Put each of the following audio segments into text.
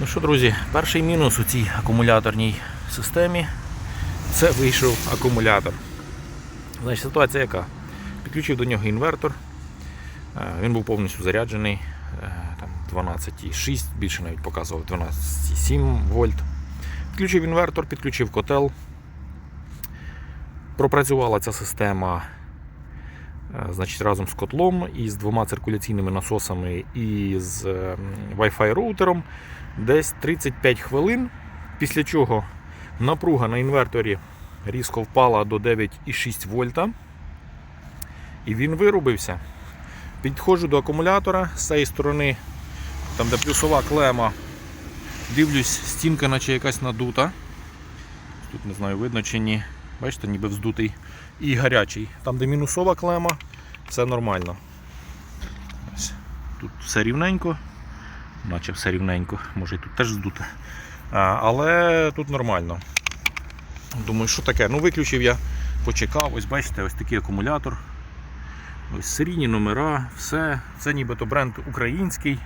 Ну що, друзі, перший мінус у цій акумуляторній системі це вийшов акумулятор. Значить, ситуація яка? Підключив до нього інвертор. Е, Він був повністю заряджений. е, Там 12,6, більше навіть показував 12,7 вольт. Підключив інвертор, підключив котел. Пропрацювала ця система е, значить, разом з котлом і з двома циркуляційними насосами і з е, Wi-Fi роутером десь 35 хвилин, після чого напруга на інверторі різко впала до 9,6 вольта. І він вирубився. Підходжу до акумулятора з цієї сторони, там де плюсова клема, дивлюсь, стінка наче якась надута. Тут не знаю, видно чи ні. Бачите, ніби вздутий і гарячий. Там, де мінусова клема, все нормально. Ось. Тут все рівненько, наче все рівненько, може і тут теж здуте. А, але тут нормально. Думаю, що таке? Ну, виключив я, почекав, ось бачите, ось такий акумулятор. Ось серійні номера, все. Це нібито бренд український.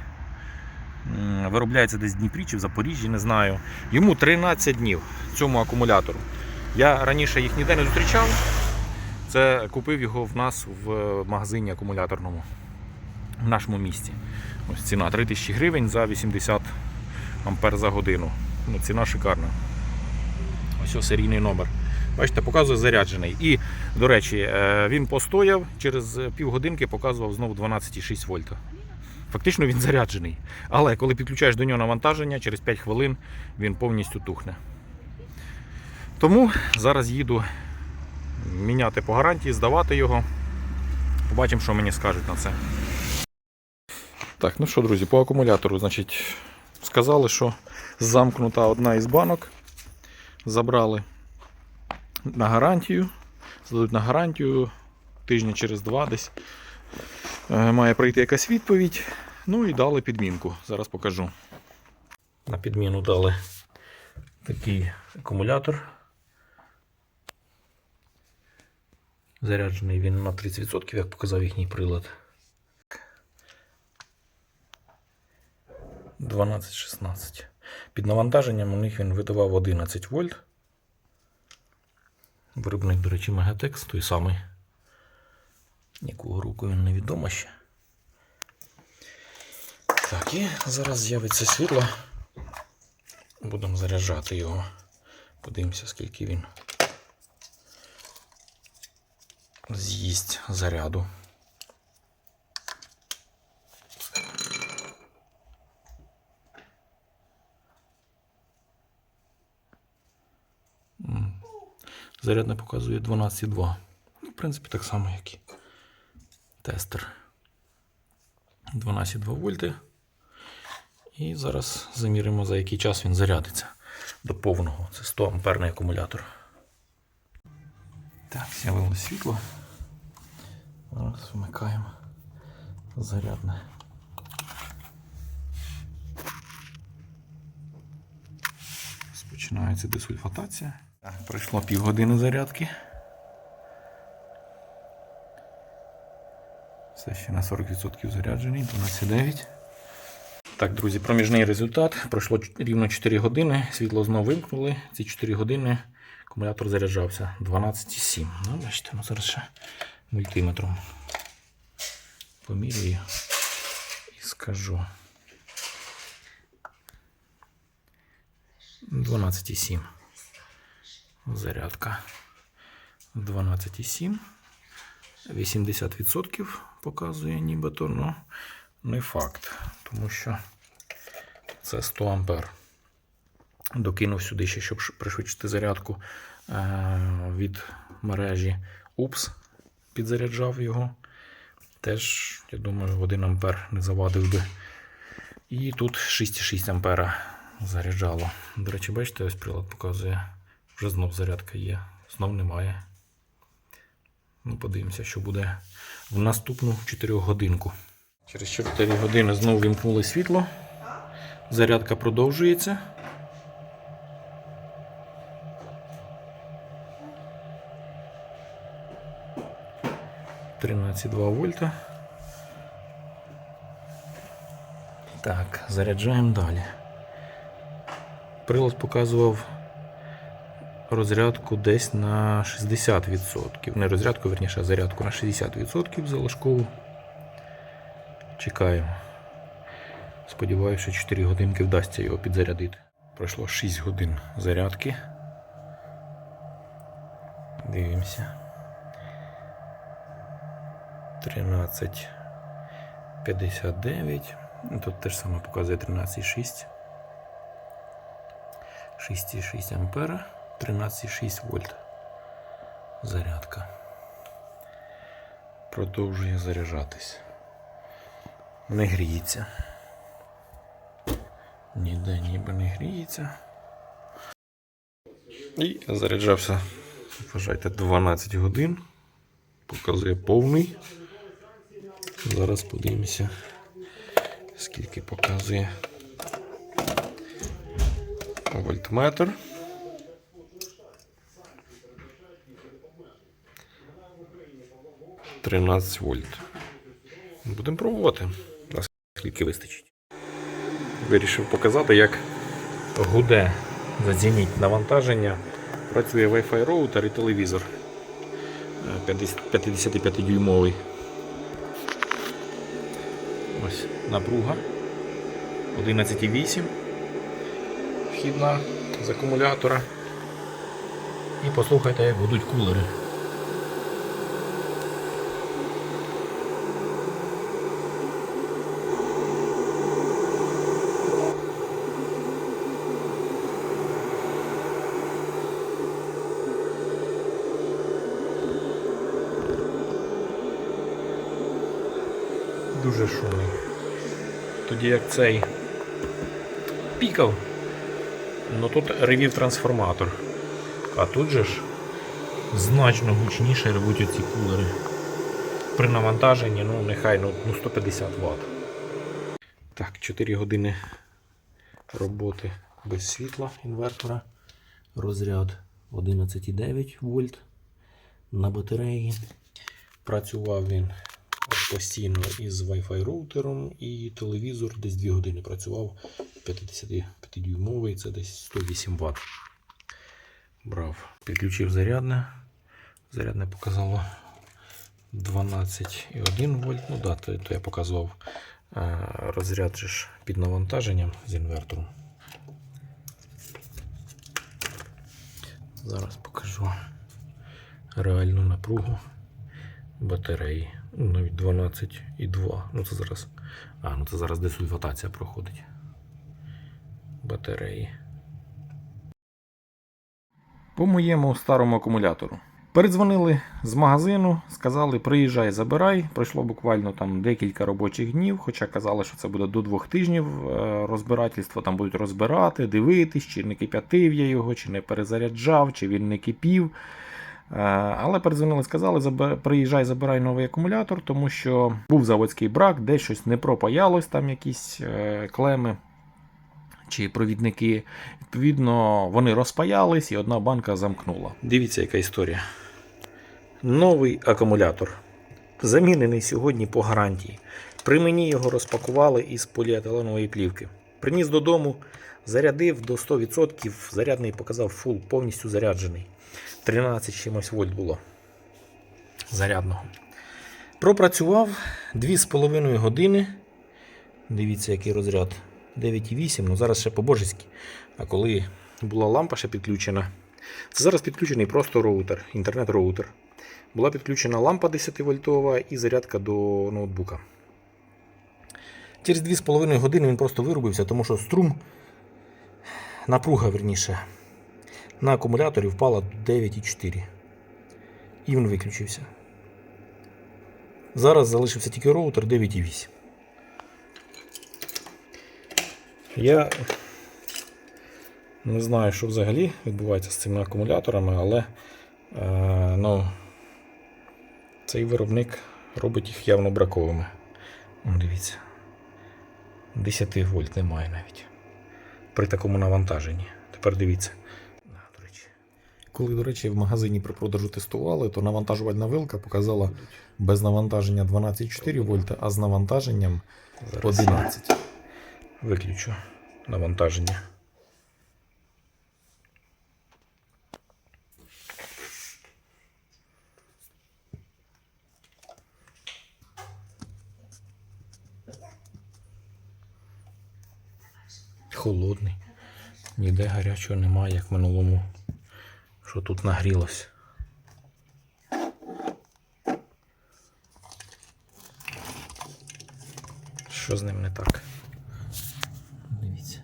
Виробляється десь в Дніпрі чи в Запоріжжі, не знаю. Йому 13 днів цьому акумулятору. Я раніше їх ніде не зустрічав. Це купив його в нас в магазині акумуляторному в нашому місті. Ось ціна 3000 гривень за 80 ампер за годину. Ну, ціна шикарна. Ось ось серійний номер. Бачите, показує заряджений. І, до речі, е, він постояв, через півгодинки показував знову 12,6 вольта. Фактично він заряджений. Але коли підключаєш до нього навантаження, через 5 хвилин він повністю тухне. Тому зараз їду міняти по гарантії, здавати його. Побачимо, що мені скажуть на це. Так, ну що, друзі, по акумулятору, значить, сказали, що замкнута одна із банок. Забрали на гарантію. Здадуть на гарантію тижня через два десь. Е, Має прийти якась відповідь. Ну і дали підмінку. Зараз покажу. На підміну дали такий акумулятор. Заряджений він на 30%, як показав їхній прилад. 12-16. Під навантаженням у них він видавав 11 вольт. Виробник, до речі, Megatex, той самий. Якого року він невідомо ще. Так, і зараз з'явиться світло. Будемо заряджати його. Подивимося, скільки він з'їсть заряду. Заряд не показує 12,2. Ну, в принципі, так само, як і тестер. 12,2 вольти. І зараз заміримо, за який час він зарядиться до повного. Це 100 амперний акумулятор. Так, з'явилось світло. Зараз вмикаємо зарядне. Починається десульфатація. Так, пройшло півгодини зарядки. Все ще на 40% заряджений, 12,9. Так, друзі, проміжний результат. Пройшло рівно 4 години. Світло знову вимкнули. Ці 4 години акумулятор заряджався 12,7. Ну, бачите, ну зараз ще мультиметром помірюю і скажу. 12,7. Зарядка 12,7. 80% показує нібито, але не факт, тому що це 100 ампер. Докинув сюди ще, щоб пришвидшити зарядку е, від мережі UPS, підзаряджав його. Теж, я думаю, 1 ампер не завадив би. І тут 6,6 ампера заряджало. До речі, бачите, ось прилад показує. Вже знов зарядка є, знов немає. Ну, подивимося, що буде в наступну 4 годинку. Через 4 години знову вімкнули світло. Зарядка продовжується. Тринадцять два вольта. Так, заряджаємо далі. прилад показував розрядку десь на 60%. Не розрядку, верніше, а зарядку на 60% залишкову. Чекаємо. Сподіваюся, що 4 годинки вдасться його підзарядити. Пройшло 6 годин зарядки. Дивимося. 13.59. Ну, Тут теж саме показує 13,6. 6,6 ампера, 13,6 вольт. Зарядка. Продовжує заряджатись. Не гріється. Ніде ніби не гріється. І заряджався, вважайте, 12 годин. Показує повний. Зараз подивимося, скільки показує вольтметр. Тринадцять вольт. Будемо пробувати. Наскільки вистачить. Вирішив показати, як гуде зацініть навантаження. Працює Wi-Fi роутер і телевізор. Е, 55-дюймовий. Ось напруга. 11,8 вхідна з акумулятора. І послухайте, як будуть кулери. Дуже шумний. Тоді як цей пікав, ну тут ревів трансформатор. А тут же ж значно гучніше ревуть оці кулери. При навантаженні, ну нехай ну, ну 150 Вт. Так, 4 години роботи без світла інвертора. Розряд 11,9 вольт на батареї. Працював він постійно із Wi-Fi роутером і телевізор десь 2 години працював 55-дюймовий, це десь 108 Вт. Брав, підключив зарядне. Зарядне показало 12,1 вольт. Ну да, то, то я показував е, розряд ж під навантаженням з інвертором. Зараз покажу реальну напругу батареї. Ну, навіть 12,2. Ну це зараз. А, ну це зараз десульфатація проходить. Батареї. По моєму старому акумулятору. Передзвонили з магазину, сказали, приїжджай, забирай. Пройшло буквально там декілька робочих днів, хоча казали, що це буде до двох тижнів е, розбирательства. Там будуть розбирати, дивитись, чи не кип'ятив я його, чи не перезаряджав, чи він не кипів. Е, Але передзвонили, сказали, приїжджай, забирай новий акумулятор, тому що був заводський брак, десь щось не пропаялось, там якісь е, клеми чи провідники. Відповідно, вони розпаялись і одна банка замкнула. Дивіться, яка історія. Новий акумулятор. Замінений сьогодні по гарантії. При мені його розпакували із поліетиленової плівки. Приніс додому, зарядив до 100%, зарядний показав фул, повністю заряджений. 13 чимось вольт було зарядного. Пропрацював 2,5 години. Дивіться, який розряд. 9,8, ну зараз ще по-божеськи. А коли була лампа ще підключена, це зараз підключений просто роутер, інтернет-роутер. Була підключена лампа 10 вольтова і зарядка до ноутбука. Через 2,5 години він просто вирубився, тому що струм, напруга верніше, на акумуляторі впала до 9,4. І він виключився. Зараз залишився тільки роутер 9,8. Я не знаю, що взагалі відбувається з цими акумуляторами, але е, ну, цей виробник робить їх явно браковими. Дивіться. 10 вольт немає навіть. При такому навантаженні. Тепер дивіться. До речі. Коли, до речі, в магазині при продажу тестували, то навантажувальна вилка показала без навантаження 12,4 вольта, а з навантаженням 11. Виключу навантаження. Холодний. Ніде гарячого немає, як в минулому. Що тут нагрілось. Що з ним не так? Дивіться.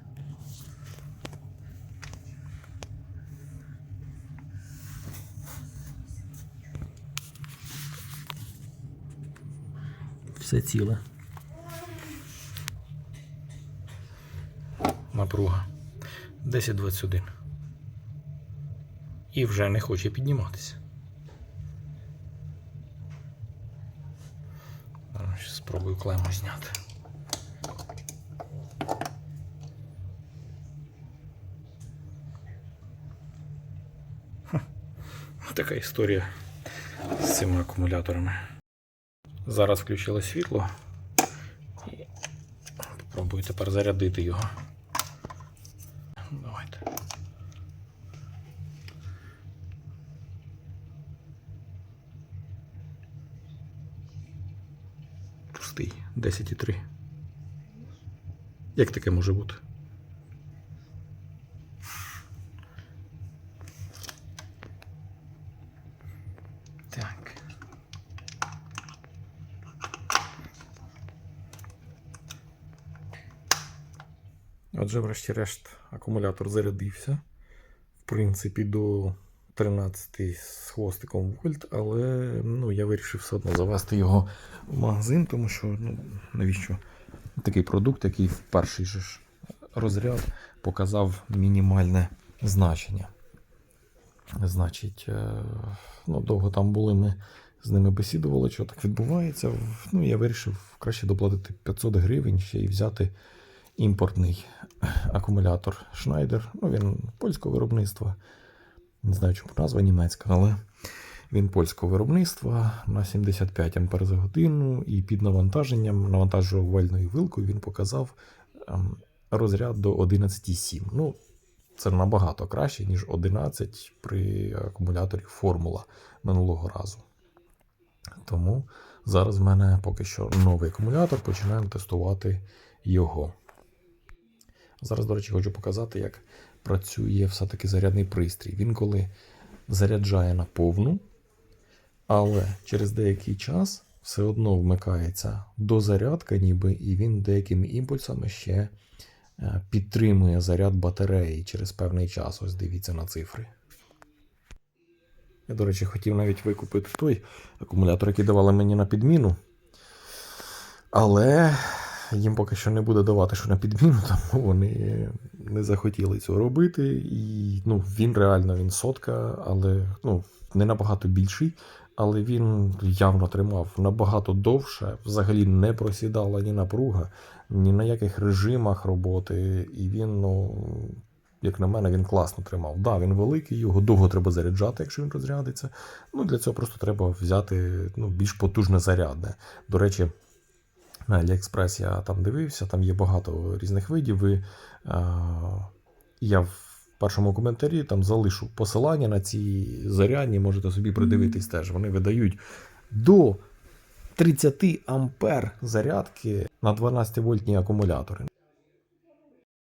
Все ціле. Напруга 1021. І вже не хоче підніматися. Зараз спробую клему зняти. Хм. Така історія з цими акумуляторами. Зараз включилось світло. І Попробую тепер зарядити його. Пустий. 10,3. Як таке може бути? Отже, врешті-решт, акумулятор зарядився. В принципі, до 13 з хвостиком вольт, але ну, я вирішив все одно завести його в магазин, тому що ну, навіщо такий продукт, який в перший же ж розряд показав мінімальне значення. Значить, е, ну, довго там були ми з ними бесідували, що так відбувається. Ну, я вирішив краще доплатити 500 гривень ще і взяти імпортний акумулятор Schneider. Ну, він польського виробництва. Не знаю, чому назва німецька, але він польського виробництва на 75 Ампер за годину, і під навантаженням навантажувальною вилкою він показав ем, розряд до 11,7. Ну, це набагато краще, ніж 11 при акумуляторі Формула минулого разу. Тому зараз в мене поки що новий акумулятор, починаємо тестувати його. Зараз, до речі, хочу показати, як працює все-таки зарядний пристрій. Він коли заряджає на повну, але через деякий час все одно вмикається дозарядка, ніби, і він деякими імпульсами ще е, підтримує заряд батареї через певний час. Ось дивіться на цифри. Я, до речі, хотів навіть викупити той акумулятор, який давали мені на підміну. Але їм поки що не буде давати, що на підміну, тому вони не захотіли цього робити. І ну, він реально він сотка, але ну, не набагато більший. Але він явно тримав набагато довше, взагалі не просідала ні напруга, ні на яких режимах роботи. І він, ну, як на мене, він класно тримав. Да, він великий, його довго треба заряджати, якщо він розрядиться. Ну, для цього просто треба взяти ну, більш потужне зарядне. До речі, на AliExpress я там дивився, там є багато різних видів. І я в першому коментарі там залишу посилання на ці зарядні, можете собі придивитись теж. Вони видають до 30 ампер зарядки на 12 вольтні акумулятори.